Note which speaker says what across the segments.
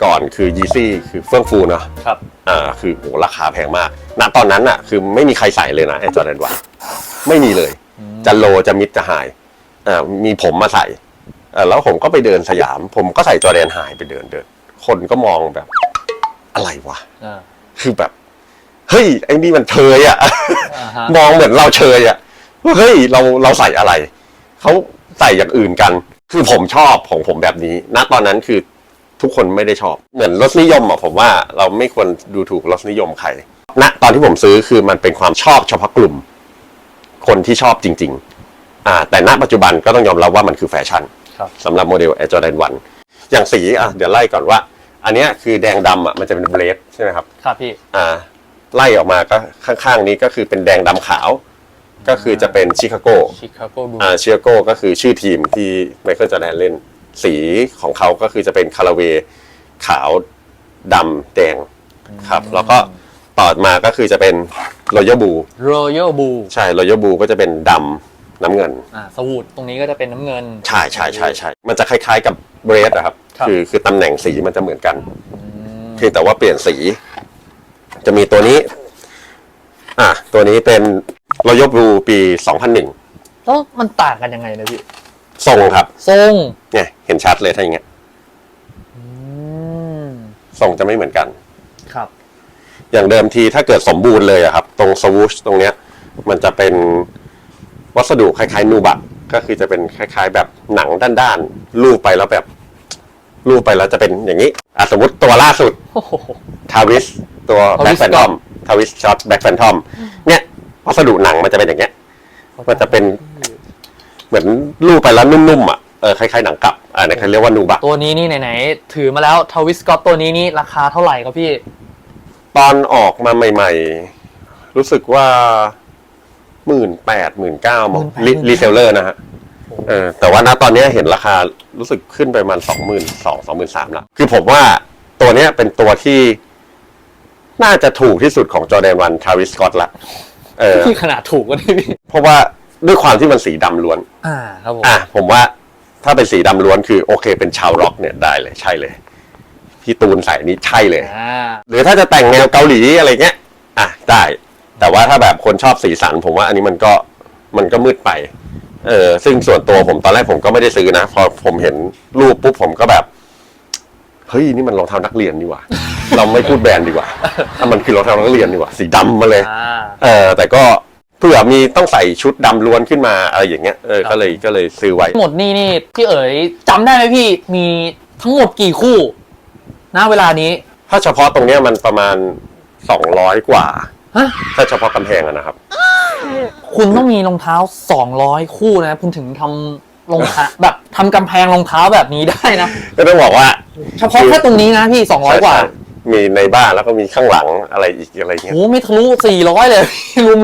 Speaker 1: ยุคแต่ก่อนคือยีซี่คือเฟื่องฟูเนาะ
Speaker 2: ครับ
Speaker 1: อ่าคือโหราคาแพงมาก ณตอนนั้นอะ คือไม่มีใครใส่เลยนะไอ้จอร์แดนวันไม่มีเลย จะโลจะมิดจะไฮอ่ามีผมมาใส่อ่าแล้วผมก็ไปเดินสยาม ผมก็ใส่จอร์แดนไฮไปเดินเดิน คนก็มองแบบ อะไรวะ
Speaker 2: อ่า
Speaker 1: คือแบบ เฮ้ยไอ้นี่มันเชยอะ
Speaker 2: อ่าฮะ
Speaker 1: มองเหมือนเราเชยอะว่าเฮ้ยเราเราใส่อะไรเขาใส่อย่างอื่นกัน คือผมชอบของผมแบบนี้ ณตอนนั้นคือ ทุกคนไม่ได้ชอบ เหมือนรสนิยมอะผมว่าเราไม่ควรดูถูกรสนิยมใครณตอนที่ผมซื้อคือมันเป็นความชอบเฉพาะกลุ่ม คนที่ชอบจริง ๆ อ่า แต่ณปัจจุบันก็ต้องยอมรับว่ามันคือแฟชั่น
Speaker 2: ครับ
Speaker 1: สำหรับโมเดล Air Jordan 1อย่างสีอะเดี๋ยวไล่ก่อนว่า อันเนี้ยคือแดงดำอะมันจะเป็นเบลดใช่ไหมครับ
Speaker 2: ครับพี่
Speaker 1: อ่า ไล่ออกมาก็ข้างๆนี้ก็คือเป็นแดงดำขาว ก็คือจะเป็นชิคาโก
Speaker 2: ชิคาโกบู
Speaker 1: อ่าชิคาโกก็คือชื่อทีมที่ไมเคิลจอร์แดนเล่น สีของเขาก็คือจะเป็นคาราเวขาวดำแดงครับ แล้วก็ต่อมาก็คือจะเป็นรอยัลบู
Speaker 2: รอยัลบู
Speaker 1: ใช่รอยัลบูก็จะเป็นดำน้ำเงิน
Speaker 2: อ่าสวูดตรงนี้ก็จะเป็นน้ำเงิน
Speaker 1: ใช่ใช่ใช่ใช่มันจะคล้ายๆกับเบรดอะครับ
Speaker 2: ครับ
Speaker 1: คือคือตำแหน่งสีมันจะเหมือนกัน
Speaker 2: อืม
Speaker 1: เพียงแต่ว่าเปลี่ยนสี จะมีตัวนี้ อะตัวนี้เป็น Royal Blue ปี 2001
Speaker 2: แล้วมันต่างกันยังไงนะพี่
Speaker 1: ทรงครับ
Speaker 2: ทรง
Speaker 1: เนี่ยเห็นชัดเลยถ้าอย่างเงี้ย
Speaker 2: อืม
Speaker 1: ทรงจะไม่เหมือนกัน
Speaker 2: ครับ
Speaker 1: อย่างเดิมทีถ้าเกิดสมบูรณ์เลยอะครับ ตรงสวูชตรงเนี้ย มันจะเป็นวัสดุคล้ายๆนูบะก็คือจะเป็นคล้าย ๆ แบบหนังด้านๆลูบไปแล้วแบบลูบไปแล้วจะเป็นอย่างนี้อะสมมติตัวล่าสุด
Speaker 2: โอ้โห
Speaker 1: ทาวิสตัวแบ็ค
Speaker 2: Tavis
Speaker 1: แฟนทอมทาวิสช็อตแบ็คแฟนทอมเนี่ยวัสดุหนังมันจะเป็นอย่างเงี้ย มันจะเป็น เหมือนลูบไปแล้วนุ่มๆอะเออคล้ายๆหนังกลับอ่าเนี่ยเขาเรียกว่านูบะ
Speaker 2: ตัวนี้นี่ไหนๆถือมาแล้วทวิสกอตตัวนี้นี่ราคาเท่าไหร่ครับพี่
Speaker 1: ตอนออกมาใหม่ๆ รู้สึกว่าหมื่นแปดหมื่นเก้ามั้ง
Speaker 2: 18,000
Speaker 1: รีเซลเลอร์นะฮะเออแต่ว่าณตอนเนี้ยเห็นราคารู้สึกขึ้นไปประมาณสองหมื่นสองสองหมื่นสามละคือผมว่าตัวเนี้ยเป็นตัวที่น่าจะถูกที่สุดของจอร์แดนวันทาวิสกอตละเออ
Speaker 2: ที่ขนาดถูกก็ได้พี่
Speaker 1: เพราะว่า ด้วยความที่มันสีดำล้วน
Speaker 2: อ่าครับผม
Speaker 1: อะผมว่าถ้าเป็นสีดำล้วนคือโอเค เป็นชาวร็อกเนี่ยได้เลยใช่เลย พี่ตูนใส่นี่ใช่เลย
Speaker 2: อ่า
Speaker 1: หรือถ้าจะแต่งแนวเกาหลีอะไรเงี้ยอะได้ แต่ว่าถ้าแบบคนชอบสีสัน ผมว่าอันนี้มันก็มันก็มืดไป เออซึ่งส่วนตัวผมตอนแรกผมก็ไม่ได้ซื้อนะ พอผมเห็นรูปปุ๊บผมก็แบบ เฮ้ยนี่มันรองเท้านักเรียนดีกว่า เราไม่พูดแบรนด์ดีกว่าถ้ามันคือรองเท้านักเรียนดีกว่า สีดำมาเลย
Speaker 2: อ่า
Speaker 1: เออแต่ก็ เผื่อมีต้องใส่ชุดดำล้วนขึ้นมาอะไรอย่างเงี้ยเออก็เลยก็เลยซื้อไว้
Speaker 2: ทั้งหมดนี่นี่พี่เอ๋ยจำได้ไหมพี่มีทั้งหมดกี่คู่ณเวลานี้
Speaker 1: ถ้าเฉพาะตรงเนี้ยมันประมาณสองร้อยกว่า
Speaker 2: ฮะ
Speaker 1: ถ้าเฉพาะกำแพงอะนะครับ
Speaker 2: คุณต้องมีรองเท้า 200 คู่นะ คุณถึงทำรองเท้า แบบทำกำแพงรองเท้าแบบนี้ได้นะ
Speaker 1: ก็ต้องบอกว่า
Speaker 2: เฉพาะแค่ตรงนี้นะพี่ 200 กว่า
Speaker 1: ใช่ๆ มีในบ้านแล้วก็มีข้างหลังอะไรอีกอะไรเงี้ย
Speaker 2: โอ้ไม่ทะลุ400เลยรว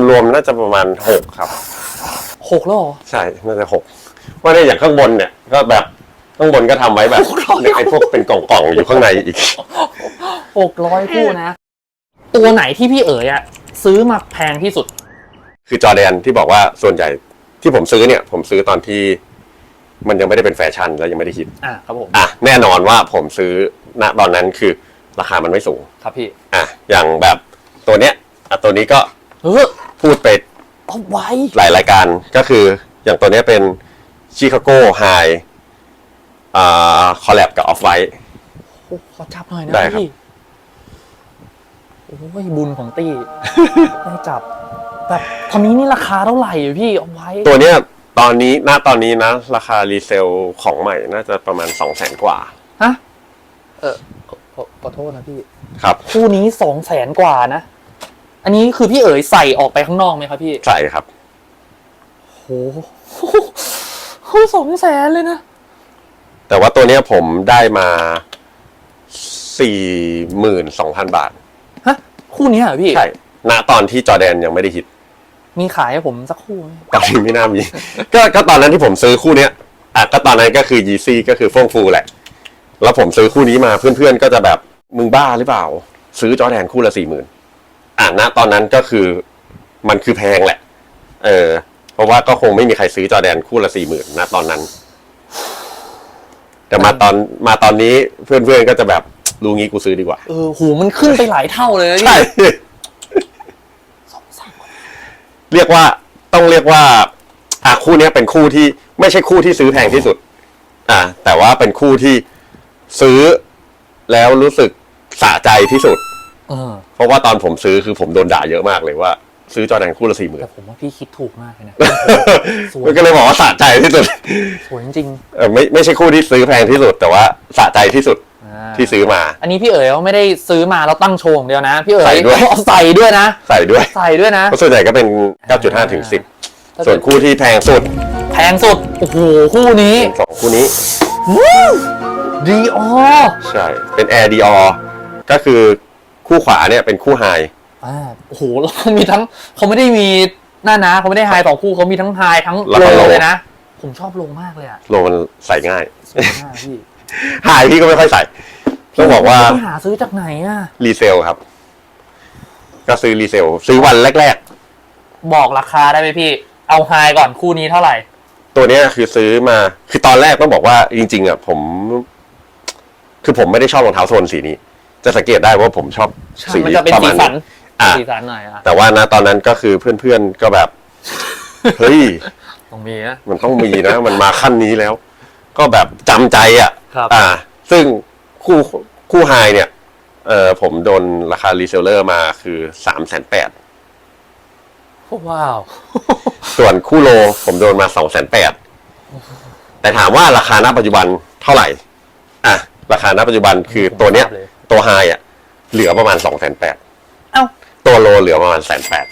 Speaker 2: ม
Speaker 1: รวมๆน่าจะประมาณหกครับ
Speaker 2: ๆหกแล้วเหรอ
Speaker 1: ใช่น่าจะหกว่าเนี่ยอย่างข้างบนเนี่ย ก็แบบข้างบนก็ทำไว้แบบ
Speaker 2: หกร้อย
Speaker 1: ไอ้พวกเป็นกล่องๆอยู่ข้างในอีก
Speaker 2: 600คู่นะ ตัวไหนที่พี่เอ๋ยอะซื้อมาแพงที่สุด
Speaker 1: คือจอร์แดนที่บอกว่าส่วนใหญ่ที่ผมซื้อเนี่ย ผมซื้อตอนที่มันยังไม่ได้เป็นแฟชั่น แล้วยังไม่ได้ฮิต
Speaker 2: อะครับผม
Speaker 1: อะแน่นอนว่าผมซื้อณตอนนั้นคือ ราคามันไม่สูง
Speaker 2: ครับพี่
Speaker 1: อะอย่างแบบตัวเนี้ยอะตัวนี้ก็
Speaker 2: เออ
Speaker 1: พูดไป
Speaker 2: เอาไว้
Speaker 1: หลายรายการก็คือ อย่างตัวเนี้ยเป็นชิคาโกไฮอ่าคอลแลบกับออฟไวท์
Speaker 2: โอ้ขอจับหน่อยนะ
Speaker 1: ได้ครับ
Speaker 2: พี่โอ้ยบุญของตี้ ได้จับแบบตอนนี้นี่ราคาเท่าไหร่อะพี่เอาไว้
Speaker 1: ตัวเนี้ยตอนนี้ณตอนนี้นะ ราคารีเซลของใหม่น่าจะประมาณ2 0 0แสนกว่า
Speaker 2: ฮะเออ ขอขอขอโทษนะพี่
Speaker 1: ครับ
Speaker 2: คู่นี้สองแสนกว่านะ อันนี้คือพี่เอ๋ยใส่ออกไปข้างนอกไหมครับพี่
Speaker 1: ใช่ครับ
Speaker 2: โหโหสองแสนเลยนะ
Speaker 1: แต่ว่าตัวเนี้ยผมได้มา42,000บาท
Speaker 2: ฮะ คู่นี้เหรอพี่
Speaker 1: ใช่ ณ ตอนที่จอร์แดนยังไม่ได้ฮิต
Speaker 2: มีขายให้ผมสักคู่ไหม
Speaker 1: ตอนนี้ไม่น่ามี ก็ ก็ตอนนั้นที่ผมซื้อคู่เนี้ย อะ ก็ตอนนั้นก็คือยีซี่ก็คือฟงฟูแหละ แล้วผมซื้อคู่นี้มาเพื่อนๆก็จะแบบ มึงบ้าหรือเปล่า ซื้อจอร์แดนคู่ละสี่หมื่นอะณตอนนั้นก็คือมันคือแพงแหละ เออ เพราะว่าก็คงไม่มีใครซื้อจอร์แดนคู่ละสี่หมื่นณตอนนั้นแต่แต่มาตอนมาตอนนี้เพื่อนๆก็จะแบบรู้งี้กูซื้อดีกว่า
Speaker 2: เออหูมันขึ้นไปหลายเท่าเลยนะพี่
Speaker 1: ใช่
Speaker 2: สองสาม
Speaker 1: เรียกว่าต้องเรียกว่า อะคู่เนี้ยเป็นคู่ที่ไม่ใช่คู่ที่ซื้อแพงที่สุด อะแต่ว่าเป็นคู่ที่ซื้อแล้วรู้สึก สะใจที่สุด
Speaker 2: เออ
Speaker 1: เพราะว่าตอนผมซื้อคือผมโดนด่าเยอะมากเลยว่า ซื้อจอแดนคู่ละสี่หมื่น
Speaker 2: แต่ผมว่าพี่คิดถูกมากเลยนะ สวย
Speaker 1: มันก็เลยบอกว่าสะใจที่สุด
Speaker 2: สวยจริง
Speaker 1: เออไม่ไม่ใช่คู่ที่ซื้อแพงที่สุด แต่ว่าสะใจที่สุด
Speaker 2: ๆอ่า
Speaker 1: ที่ซื้อมา
Speaker 2: อันนี้พี่เอ๋ยเขาไม่ได้ซื้อมาแล้วตั้งโชว์อย่างเดียวนะ พี่เอ๋ย
Speaker 1: ใส่ด้วย
Speaker 2: เขาใส่ด้วยนะ
Speaker 1: ใส่ด้วย
Speaker 2: ใส่ด้วยนะ
Speaker 1: เพราะส่วนใหญ่ก็เป็น 9.5ถึง10 ส่วนคู่ที่แพงสุด
Speaker 2: แพงสุด โอ้โห คู่นี้
Speaker 1: สองคู่นี้
Speaker 2: ดีออ
Speaker 1: ใช่ เป็น Air Dior ก็คือคู่ขวาเนี่ยเป็นคู่ไฮ
Speaker 2: อ่าโอ้โหแล้วเขามีทั้งเขาไม่ได้มีหน้านะเขาไม่ได้ไฮสองคู่เขามีทั้งไฮทั้ง
Speaker 1: แล้ว
Speaker 2: โล
Speaker 1: ก็โล
Speaker 2: เลยนะ ผมชอบโลมากเลยอะ
Speaker 1: โลมันใส่ง่าย
Speaker 2: สวยมากพี่
Speaker 1: ไฮพี่ก็ไม่ค่อยใส่ต้องบอกว่า
Speaker 2: พี่หาซื้อจากไหนอะ
Speaker 1: รีเซลครับ ก็ซื้อรีเซล ซื้อวันแรก
Speaker 2: บอกราคาได้ไหมพี่ เอาไฮก่อนคู่นี้เท่าไหร่
Speaker 1: ๆตัวเนี้ยคือซื้อมาคือตอนแรกต้องบอกว่าจริง ๆอะผม คือผมไม่ได้ชอบรองเท้าโซนสีนี้ จะสังเกตได้ว่าผมชอบสี
Speaker 2: มันจะเป็น
Speaker 1: ประ
Speaker 2: สี
Speaker 1: มาณ
Speaker 2: สัน
Speaker 1: นี้ อะ
Speaker 2: สีสันหน่อยอะ
Speaker 1: แต่ว่านะตอนนั้นก็คือเพื่อนๆก็แบบ เฮ้ย
Speaker 2: ต้องมีนะ
Speaker 1: มันต้องมีนะ มันมาขั้นนี้แล้ว ก็แบบจำใจอะ
Speaker 2: ครับ
Speaker 1: อ่า ซึ่งคู่คู่ไฮเนี่ย เออผมโดนราคารีเซลเลอร์มาคือสามแสนแปด
Speaker 2: ว้าว
Speaker 1: ส่วนคู่โลผมโดนมาสองแสนแปดแต่ถามว่าราคาณปัจจุบันเท่าไหร่ อะ ราคาณปัจจุบันคือตัวเนี้ย
Speaker 2: ผมทราบเลย
Speaker 1: ตัวไฮอะ เหลือประมาณสองแสนแปด
Speaker 2: เอ้า
Speaker 1: ตัวโลเหลือประมาณแสนแปด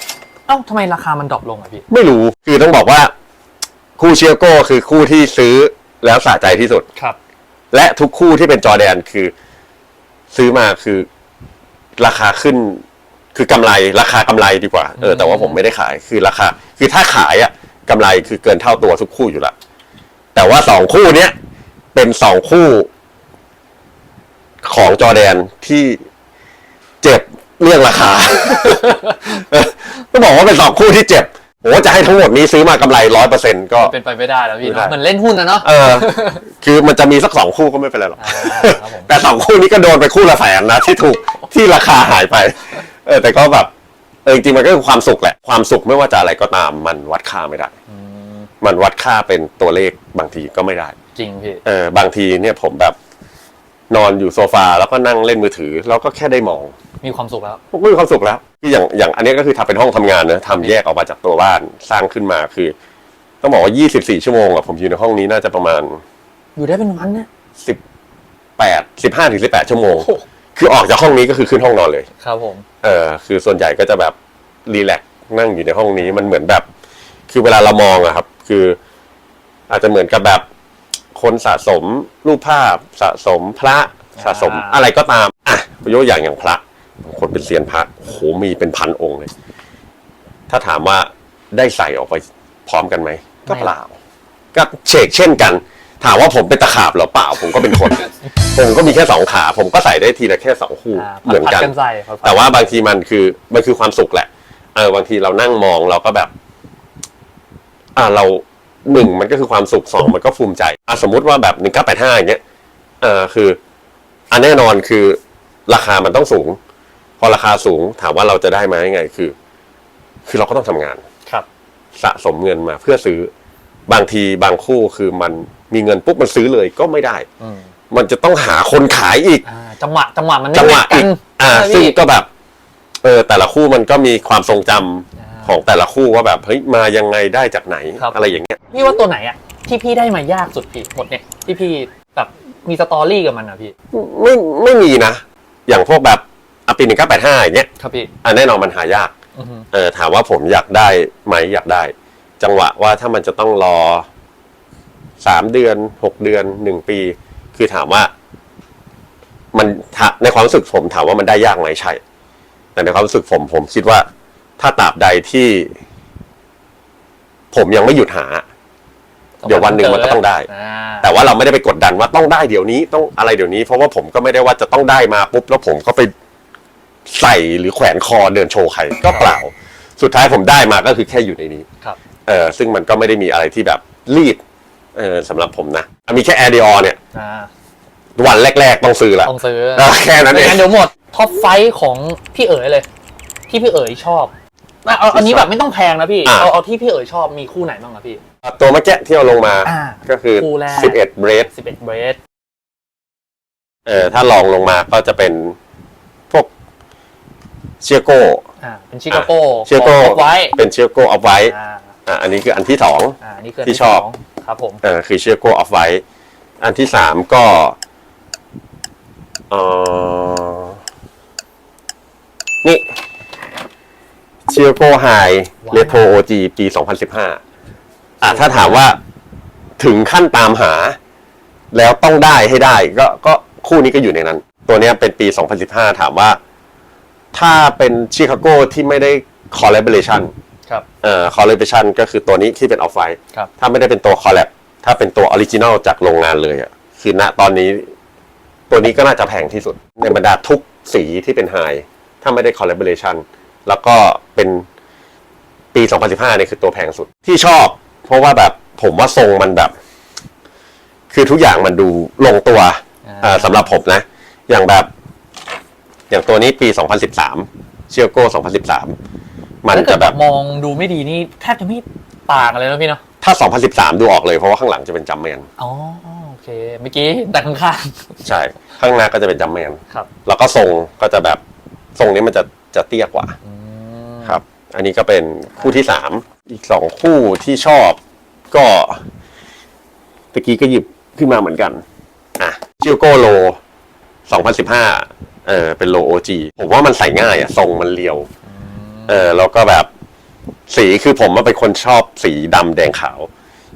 Speaker 2: เอ้าทำไมราคามันดรอปลงอะพี่
Speaker 1: ไม่รู้คือต้องบอกว่า คู่เชียโก้คือคู่ที่ซื้อแล้วสะใจที่สุด
Speaker 2: ครับ
Speaker 1: และทุกคู่ที่เป็นจอแดนคือ ซื้อมาคือ ราคาขึ้น คือกำไรราคากำไรดีกว่าเออแต่ว่าผมไม่ได้ขายคือราคา คือถ้าขายอะกำไรคือเกินเท่าตัวทุกคู่อยู่ละแต่ว่าสองคู่เนี้ยเป็นสองคู่ ของจอแดนที่เจ็บเรื่องราคาต้องบอกว่าเป็นสองคู่ที่เจ็บโอ้จะให้ทั้งหมดนี้ซื้อมากำไรร้อยเปอร์เซ็นก็
Speaker 2: เป็นไปไม่ได้แล้วพี่
Speaker 1: ไม่ได้
Speaker 2: เนอะเหมือนเล่นหุ้นนะเนาะ
Speaker 1: เออ คือมันจะมีสักสองคู่ก็ไม่เป็นไรหรอก
Speaker 2: อ่าครับผม
Speaker 1: แต่สองคู่นี้ก็โดนไปคู่ละแสนนะที่ถูกที่ราคาหายไป เออ แต่ก็แบบ เออจริงๆมันก็คือความสุขแหละ ความสุขไม่ว่าจะอะไรก็ตาม มันวัดค่าไม่ได้
Speaker 2: อืม
Speaker 1: มันวัดค่าเป็นตัวเลขบางทีก็ไม่ได้
Speaker 2: จริงพี่
Speaker 1: เออบางทีเนี่ยผมแบบ นอนอยู่โซฟาแล้วก็นั่งเล่นมือถือแล้วก็แค่ได้มอง
Speaker 2: มีความสุขแล้ว
Speaker 1: ผมก็มีความสุขแล้วคืออย่างอย่างอันนี้ก็คือทำเป็นห้องทำงานนะทำแยกออกมาจากตัวบ้านสร้างขึ้นมาคือ ต้องบอกว่า 24 ชั่วโมงอะผมอยู่ในห้องนี้น่าจะประมาณ
Speaker 2: อยู่ได้เป็นวันเนี่ย
Speaker 1: สิบแปดสิบห้าถึงสิบแปดชั่วโมง
Speaker 2: โอ้โห
Speaker 1: คือออกจากห้องนี้ก็คือขึ้นห้องนอนเลย
Speaker 2: ครับผม
Speaker 1: เออคือส่วนใหญ่ก็จะแบบรีแลกซ์นั่งอยู่ในห้องนี้มันเหมือนแบบ คือเวลาเรามองอะครับ คือ อาจจะเหมือนกับแบบ คนสะสมรูปภาพสะสมพระสะสมอะไรก็ตามอะยกอย่างอย่างพระบางคนเป็นเซียนพระโอ้โหมีเป็นพันองค์เลย ถ้าถามว่าได้ใส่ออกไปพร้อมกันไหมก็เปล่า ก็เชกเช่นกัน ถามว่าผมเป็นตะขาบเหรอเปล่า ผมก็เป็นคน ผมก็มีแค่สองขา ผมก็ใส่ได้ทีละแค่สองคู่
Speaker 2: อ่า
Speaker 1: เหมือนกัน
Speaker 2: ผัดๆใส่ผัดๆ
Speaker 1: แต่ว่าบางทีมันคือมันคือความสุขแหละเออบางทีเรานั่งมองเราก็แบบ อ่าเรา หนึ่งมันก็คือความสุขสองมันก็ภูมิใจอะสมมุติว่าแบบหนึ่งเก้าแปดห้าอย่างเงี้ยเออคืออันแน่นอนคือราคามันต้องสูง พอราคาสูงถามว่าเราจะได้มายังไงคือ คือเราก็ต้องทำงาน
Speaker 2: ครับ
Speaker 1: สะสมเงินมาเพื่อซื้อบางทีบางคู่คือมันมีเงินปุ๊บมันซื้อเลยก็ไม่ได้
Speaker 2: อืม
Speaker 1: มันจะต้องหาคนขายอีก
Speaker 2: อ่าจังหวะจังหวะมันไม่
Speaker 1: จังหวะ
Speaker 2: กั
Speaker 1: อี
Speaker 2: น
Speaker 1: กอ่า
Speaker 2: ใช่
Speaker 1: ซึ่ง
Speaker 2: พี่
Speaker 1: ก็แบบ เออแต่ละคู่มันก็มีความทรงจำ
Speaker 2: อ่า
Speaker 1: ของแต่ละคู่ว่าแบบเฮ้ยมายังไงได้จากไหน
Speaker 2: ครับ
Speaker 1: อะไรอย่างเงี้ย
Speaker 2: พี่ว่าตัวไหนอะที่พี่ได้มายากสุดพี่หมดเนี่ยที่พี่แบบมีสตอรี่กับมันอะพี่
Speaker 1: ไม่ไม่มีนะ อย่างพวกแบบอปีหนึ่งเก้าแปดห้าอย่างเงี้ย
Speaker 2: ครับพี่
Speaker 1: อะแน่นอนมันหายาก
Speaker 2: อือฮึ
Speaker 1: เออถามว่าผมอยากได้ไหมอยากได้ จังหวะว่าถ้ามันจะต้องรอสามเดือนหกเดือนหนึ่งปี คือถามว่า มันถ้าในความรู้สึกผมถามว่ามันได้ยากไหมใช่ แต่ในความรู้สึกผมผมคิดว่า ถ้าตราบใดที่ ผมยังไม่หยุดหา เดี๋ยววันหนึ่งมันก็ต้องได้
Speaker 2: อ่า
Speaker 1: แต่ว่าเราไม่ได้ไปกดดันว่าต้องได้เดี๋ยวนี้ต้องอะไรเดี๋ยวนี้ เพราะว่าผมก็ไม่ได้ว่าจะต้องได้มาปุ๊บแล้วผมก็ไปใส่หรือแขวนคอเดินโชว์ใครก็เปล่า สุดท้ายผมได้มาก็คือแค่อยู่ในนี้
Speaker 2: ครับ
Speaker 1: เออซึ่งมันก็ไม่ได้มีอะไรที่แบบรีบเออสำหรับผมนะอะมีแค่แอร์ดีอเนี่ย
Speaker 2: อ่า
Speaker 1: วันแรก ๆ ต้องซื้อละ
Speaker 2: ต้องซื้อ
Speaker 1: เออแค่นั้นเอง
Speaker 2: ไม่งั้นเดี๋ยวหมดท็อปไฟท์ของพี่เอ๋ยเลย ที่พี่เอ๋ยชอบ อะเอาอันนี้แบบไม่ต้องแพงนะพี่
Speaker 1: อะ
Speaker 2: เอาเอาที่พี่เอ๋ยชอบมีคู่ไหนบ้างอะพี่
Speaker 1: ตัวเมื่อกี้ที่เอาลงมา
Speaker 2: อ่า
Speaker 1: ก็คือ
Speaker 2: คู่แรก
Speaker 1: 11เบรด
Speaker 2: 11เบรด
Speaker 1: เออถ้าลองลงมาก็จะเป็นพวกเชียโก้
Speaker 2: อ่าเป็นชิคาโก้
Speaker 1: เชียโก้
Speaker 2: ไว้
Speaker 1: เป็นเชียโก้เอาไว้
Speaker 2: อ่า
Speaker 1: อะอันนี้คืออันที่สอง
Speaker 2: อ่านี่คือ
Speaker 1: ที่ชอบ
Speaker 2: สงครับผม
Speaker 1: เออคือเชียโก้ออฟไวท์อันที่สามก็เออนี่ เชียโก้ไฮเรโทรโอจีปี 2015 อะถ้าถามว่าถึงขั้นตามหา แล้วต้องได้ให้ได้ ก็ก็คู่นี้ก็อยู่ในนั้น ตัวเนี้ยเป็นปี 2015 ถามว่า ถ้าเป็นชิคาโกที่ไม่ได้ collaboration
Speaker 2: ครับ
Speaker 1: เอ่อ collaboration ก็คือตัวนี้ที่เป็นออฟไวท์
Speaker 2: ครับ
Speaker 1: ถ้าไม่ได้เป็นตัว collab ถ้าเป็นตัวออริจิน l จากโรงงานเลยอะคือณตอนนี้ ตัวนี้ก็น่าจะแพงที่สุด ในบรรดาทุกสีที่เป็นไฮถ้าไม่ได้ collaboration แล้วก็เป็นปี 2015เนี่ยคือตัวแพงสุดที่ชอบ เพราะว่าแบบผมว่าทรงมันแบบ คือทุกอย่างมันดูลงตัว
Speaker 2: อ่า
Speaker 1: เอ่อสำหรับผมนะ อย่างแบบ อย่างตัวนี้ปี 2013 เชียโก้ 2013 มัน
Speaker 2: ถ้าเกิ
Speaker 1: จะ
Speaker 2: ด
Speaker 1: แบ
Speaker 2: แบบบมองดูไม่ดีนี่แทบจะไม่ต่างกันเลยนะพี่เนาะ
Speaker 1: ถ้า 2013 ดูออกเลยเพราะว่าข้างหลังจะเป็นจัมแมน
Speaker 2: อ๋อโอเคเมื่อกี้แต่ข้าง
Speaker 1: ใช่ ข้างหน้าก็จะเป็นจัมแมน
Speaker 2: ๆครับ
Speaker 1: แล้วก็ทรงก็จะแบบทรงนี้มันจะ จะเตี้ยกว่า
Speaker 2: อืม
Speaker 1: ครับ อันนี้ก็เป็นคู่ที่สามอีกสองคู่ที่ชอบก็ตะกี้ก็หยิบขึ้นมาเหมือนกันอะชิลโกโล2015เออเป็นโลโอจีผมว่ามันใส่ง่ายอะทรงมันเรียว เออแล้วก็แบบสีคือผมว่าเป็นคนชอบสีดำแดงขาว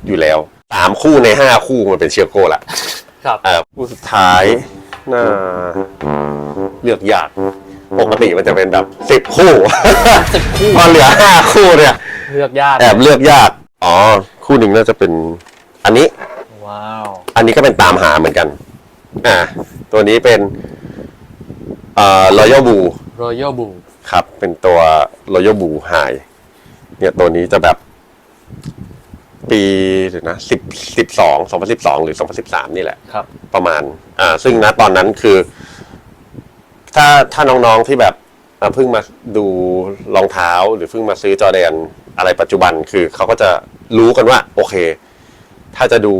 Speaker 1: อยู่แล้วสามคู่ในห้าคู่มันเป็นเชียโก้ละ
Speaker 2: ครับ
Speaker 1: เอ่อคู่สุดท้ายน่าเลือกยาก ปกติมันจะเป็นแบบสิบคู่
Speaker 2: สิบคู่
Speaker 1: พอเหลือห้าคู่เนี่ย
Speaker 2: เลือกยาก
Speaker 1: แอบเลือกยาก อ๋อ คู่หนึ่งน่าจะเป็น อันนี้
Speaker 2: ว้าว
Speaker 1: อันนี้ก็เป็นตามหาเหมือนกัน อ่า ตัวนี้เป็นเอ่อ Royal Blue
Speaker 2: Royal Blue
Speaker 1: ครับ เป็นตัว Royal Blue High เนี่ยตัวนี้จะแบบ ปีเดี๋ยวนะสิบสิบสองสองพันสิบสองหรือสองพันสิบสามนี่แหละ
Speaker 2: ครับ
Speaker 1: ประมาณ อ่า ซึ่งณตอนนั้นคือ ถ้าถ้าน้องๆที่แบบเอ่อเพิ่งมาดูรองเท้าหรือเพิ่งมาซื้อจอแดนอะไรปัจจุบันคือเขาก็จะรู้กันว่า โอเค ถ้าจะดู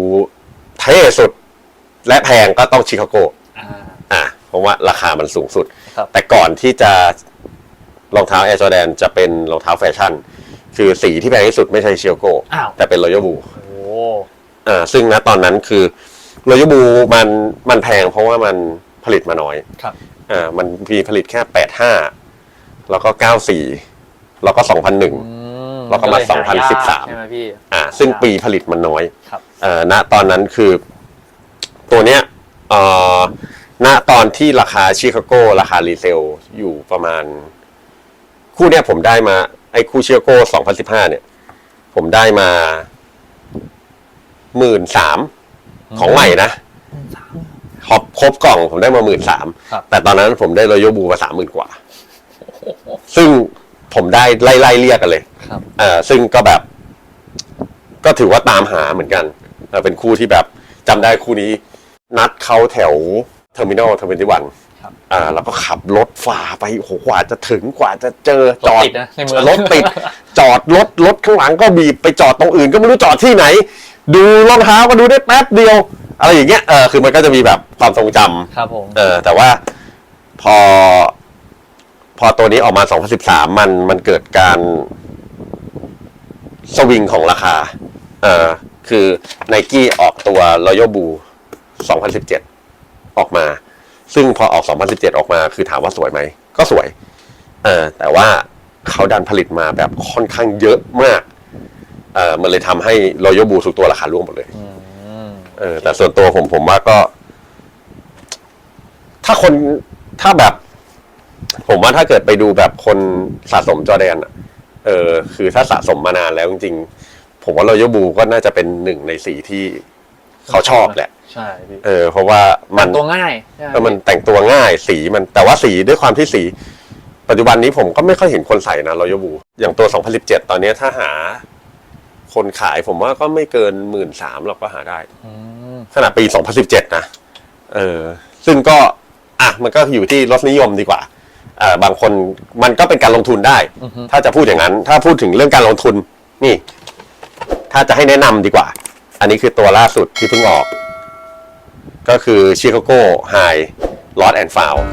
Speaker 1: เท่สุด และแพงก็ต้องชิคาโก
Speaker 2: อ่า
Speaker 1: อ่าเพราะว่าราคามันสูงสุด
Speaker 2: ครับ
Speaker 1: แต่ก่อนที่จะรองเท้า Air Jordan จะเป็นรองเท้าแฟชั่น คือสีที่แพงที่สุดไม่ใช่เชียโก
Speaker 2: อ้าว
Speaker 1: แต่เป็น Royal Blue
Speaker 2: โอ้
Speaker 1: อ่าซึ่งณตอนนั้นคือโรยบูมันมันแพงเพราะว่ามันผลิตมาน้อย
Speaker 2: ครับ
Speaker 1: อ่ามันมีผลิตแค่แปดห้าแล้วก็เก้าสี่แล้วก็สองพันหนึ่ง
Speaker 2: อืม
Speaker 1: แล้วก็มา
Speaker 2: เลยหยก
Speaker 1: 2013
Speaker 2: ใช่ไหมพี่
Speaker 1: อ่า ซึ่งปีผลิตมันน้อย
Speaker 2: ครับ
Speaker 1: เอ่อณตอนนั้นคือ ตัวเนี้ยเอ่อณตอนที่ราคาชิคาโกราคารีเซลอยู่ประมาณ คู่เนี้ยผมได้มา ไอ้คู่ชิคาโก2015เนี่ย ผมได้มาหมื่นสามของใหม่นะ
Speaker 2: สาม
Speaker 1: ครบครบกล่องผมได้มาหมื่นสาม
Speaker 2: ครับ
Speaker 1: แต่ตอนนั้นผมได้รอยัลบูมาสามหมื่นกว่า ซึ่งผมได้ไล่ไล่เรียกกันเลย
Speaker 2: ครับ
Speaker 1: เออซึ่งก็แบบ ก็ถือว่าตามหาเหมือนกันเออเป็นคู่ที่แบบจำได้คู่นี้ นัดเขาแถวเทอร์มินอลทเวนตี้วัน
Speaker 2: ครับ
Speaker 1: อ่าแล้วก็ขับรถฝ่าไปโอ้โหกว่าจะถึงกว่าจะเจอจอด
Speaker 2: รถติดนะในเมือง
Speaker 1: รถติด จอดรถรถข้างหลังก็บีบไปจอดตรงอื่น ก็ไม่รู้จอดที่ไหน ดูรองเท้าก็ดูได้แป๊บเดียว อะไรอย่างเงี้ยเออคือมันก็จะมีแบบความทรงจำ
Speaker 2: ครับผม
Speaker 1: เออแต่ว่าพอ พอตัวนี้ออกมา 2013 มันมันเกิดการสวิงของราคา เออคือ n นกี้ออกตัว Royal Blue 2017 ออกมา ซึ่งพอออก 2017 ออกมา คือถามว่าสวยไหม ก็สวย เออแต่ว่าเขาดันผลิตมาแบบค่อนข้างเยอะมาก เออมันเลยทำให้ Royal Blue ทุกตัวราคาร่วงหมดเลย
Speaker 2: อืม
Speaker 1: เออแต่ส่วนตัวผมผมว่าก็ ถ้าคนถ้าแบบ ผมว่าถ้าเกิดไปดูแบบคนสะสมจอแดนอะเออ คือถ้าสะสมมานานแล้วจริงๆผมว่าโรยบูก็น่าจะเป็นหนึ่งในสีที่เขาชอบแหละ
Speaker 2: ใช่พี่
Speaker 1: เออ เพราะว่ามั
Speaker 2: มันนตัวง่ายใช่ไห
Speaker 1: เออมันแต่งตัวง่ายสีมัน แต่ว่าสีด้วยความที่สี ปัจจุบันนี้ผมก็ไม่ค่อยเห็นคนใส่นะโรยบู อย่างตัว 2017 ตอนนี้ถ้าหา คนขายผมว่าก็ไม่เกินหมื่นสามเราก็หาได้
Speaker 2: อืม
Speaker 1: ขนาดปี2017นะเออ ซึ่งก็อะมันก็อยู่ที่รสนิยมดีกว่าเอ่อบางคนมันก็เป็นการลงทุนได้
Speaker 2: อือฮึ
Speaker 1: ถ้าจะพูดอย่างนั้น ถ้าพูดถึงเรื่องการลงทุน นี่ ถ้าจะให้แนะนำดีกว่า อันนี้คือตัวล่าสุดที่เพิ่งออก ก็คือ Chicago High Lost and Found